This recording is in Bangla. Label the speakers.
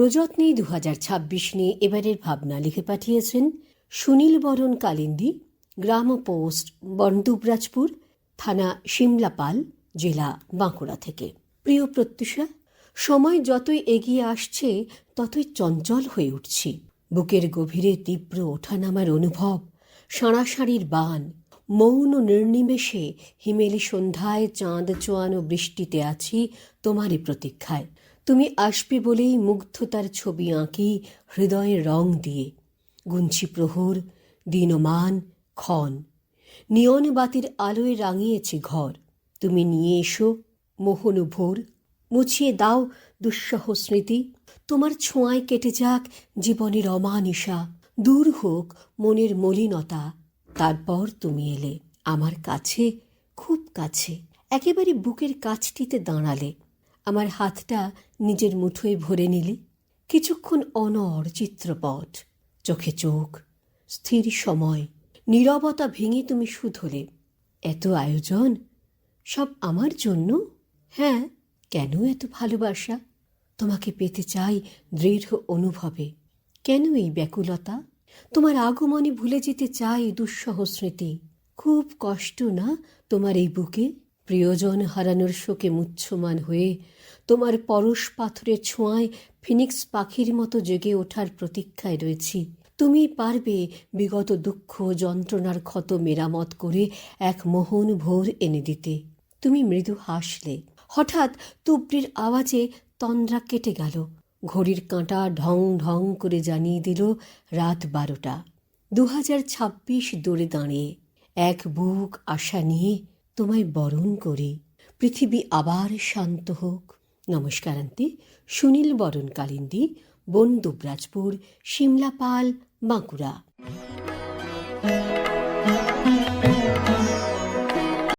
Speaker 1: প্রযত্নে দু হাজার ছাব্বিশ নিয়ে এবারের ভাবনা লিখে পাঠিয়েছেন সুনীল বরণ কালিন্দী, গ্রাম পোস্ট, বনদুবরাজপুর, থানা সিমলাপাল জেলা বাঁকুড়া থেকে। প্রিয় প্রত্যুষা, সময় যতই এগিয়ে আসছে, ততই চঞ্চল হয়ে উঠছি। বুকের গভীরে তীব্র ওঠানামার অনুভব, সাঁড়াসাঁড়ির বান, মৌন নির্নিমেষে হিমেলি সন্ধ্যায় চাঁদ চোয়ানো বৃষ্টিতে আছি তোমারই প্রতীক্ষায়। তুমি আসবে বলেই মুগ্ধতার ছবি আঁকি হৃদয়ের রং দিয়ে। গুঞ্ছি প্রহর, দিনমান, ক্ষণ। নিয়ন বাতির আলোয় রাঙিয়েছে ঘর। তুমি নিয়ে এসো মোহন ভোর। মুছিয়ে দাও দুঃসহ স্মৃতি। তোমার ছোঁয়ায় কেটে যাক জীবনের অমানিসা দূর হোক মনের মলিনতা। তারপর তুমি এলে আমার কাছে, খুব কাছে। একেবারে বুকের কাছটিতে দাঁড়ালে। আমার হাতটা নিজের মুঠোয় ভরে নিলে। কিছুক্ষণ অনর চিত্রপট, চোখে চোখ, স্থির সময়, নীরবতা ভেঙে তুমি শুধলে। এত আয়োজন? সব আমার জন্য? হ্যাঁ কেন এত ভালোবাসা? তোমাকে পেতে চাই দৃঢ় অনুভবে। কেন এই ব্যাকুলতা? তোমার আগমনে ভুলে যেতে চাই দুঃসহ স্মৃতি। খুব কষ্ট না তোমার এই বুকে? প্রিয়জন হারানোর শোকে মুচ্ছমান হয়ে তোমার পরশ পাথরের ছোঁয়ায় ফিনিক্স পাখির মতো জেগে ওঠার প্রতীক্ষায় রয়েছি। তুমি পারবে বিগত দুঃখ যন্ত্রণার ক্ষত মেরামত করে এক মোহন ভোর এনে দিতে। তুমি মৃদু হাসলে। হঠাৎ তুবড়ির আওয়াজে তন্দ্রা কেটে গেল। ঘড়ির কাঁটা ঢং ঢং করে জানিয়ে দিল, রাত বারোটা। দু হাজার ছাব্বিশ দৌড়ে দাঁড়িয়ে এক বুক আশা নিয়ে তোমায় বরণ করি। পৃথিবী আবার শান্ত হোক। নমস্কারান্তে সুনীল বরণ কালিন্দী বন দুবরাজপুর সিমলাপাল বাঁকুড়া।